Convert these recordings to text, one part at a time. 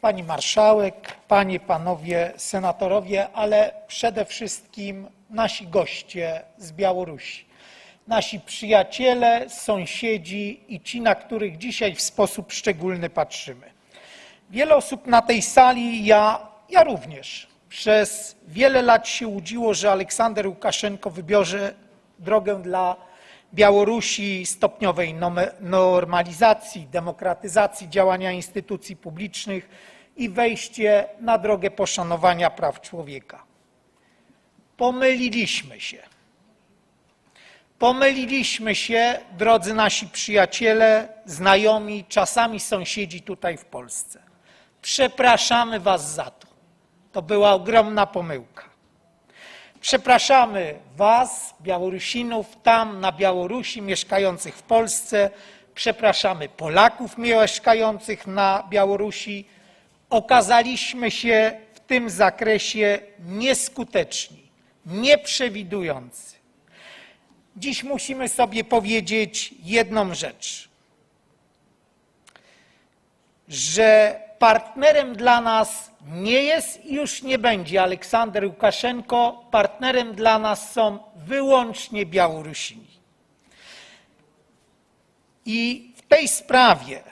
Pani Marszałek, Panie, Panowie Senatorowie, ale przede wszystkim nasi goście z Białorusi. Nasi przyjaciele, sąsiedzi i ci, na których dzisiaj w sposób szczególny patrzymy. Wiele osób na tej sali, ja, ja również, przez wiele lat się łudziło, że Aleksander Łukaszenko wybierze drogę dla Białorusi stopniowej normalizacji, demokratyzacji działania instytucji publicznych i wejście na drogę poszanowania praw człowieka. Pomyliliśmy się. Pomyliliśmy się, drodzy nasi przyjaciele, znajomi, czasami sąsiedzi tutaj w Polsce. Przepraszamy Was za to. To była ogromna pomyłka. Przepraszamy Was, Białorusinów, tam na Białorusi, mieszkających w Polsce. Przepraszamy Polaków mieszkających na Białorusi. Okazaliśmy się w tym zakresie nieskuteczni, nieprzewidujący. Dziś musimy sobie powiedzieć jedną rzecz, że partnerem dla nas nie jest i już nie będzie Aleksander Łukaszenko, partnerem dla nas są wyłącznie Białorusini. I w tej sprawie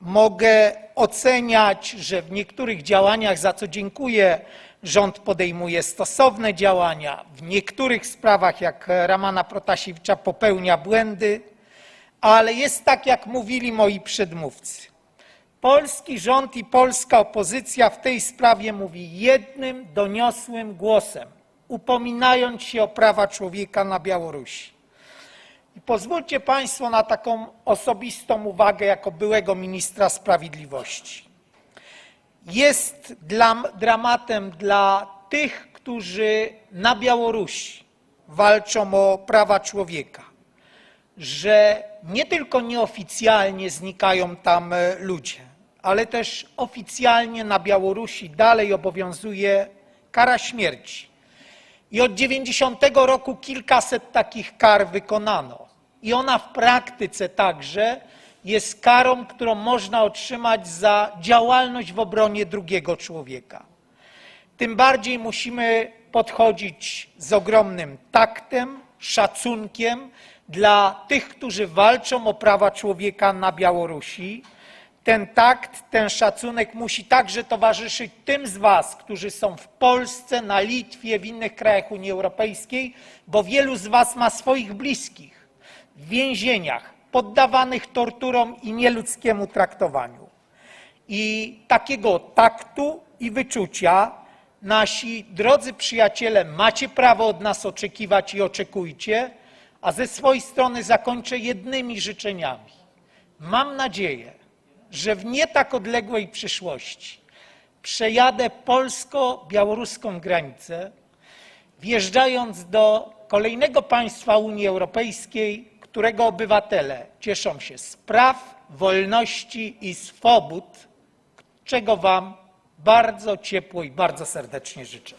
mogę oceniać, że w niektórych działaniach, za co dziękuję, rząd podejmuje stosowne działania, w niektórych sprawach, jak Ramana Protasiewicza, popełnia błędy, ale jest tak, jak mówili moi przedmówcy. Polski rząd i polska opozycja w tej sprawie mówi jednym, doniosłym głosem, upominając się o prawa człowieka na Białorusi. I pozwólcie Państwo na taką osobistą uwagę jako byłego ministra sprawiedliwości. Jest dla, dramatem dla tych, którzy na Białorusi walczą o prawa człowieka, że nie tylko nieoficjalnie znikają tam ludzie, ale też oficjalnie na Białorusi dalej obowiązuje kara śmierci. I od 90 roku kilkaset takich kar wykonano. I ona w praktyce także jest karą, którą można otrzymać za działalność w obronie drugiego człowieka. Tym bardziej musimy podchodzić z ogromnym taktem, szacunkiem dla tych, którzy walczą o prawa człowieka na Białorusi. Ten takt, ten szacunek musi także towarzyszyć tym z Was, którzy są w Polsce, na Litwie, w innych krajach Unii Europejskiej, bo wielu z Was ma swoich bliskich w więzieniach, poddawanych torturom i nieludzkiemu traktowaniu. I takiego taktu i wyczucia nasi drodzy przyjaciele macie prawo od nas oczekiwać i oczekujcie, a ze swojej strony zakończę jednymi życzeniami. Mam nadzieję, że w nie tak odległej przyszłości przejadę polsko-białoruską granicę, wjeżdżając do kolejnego państwa Unii Europejskiej, którego obywatele cieszą się z praw, wolności i swobód, czego Wam bardzo ciepło i bardzo serdecznie życzę.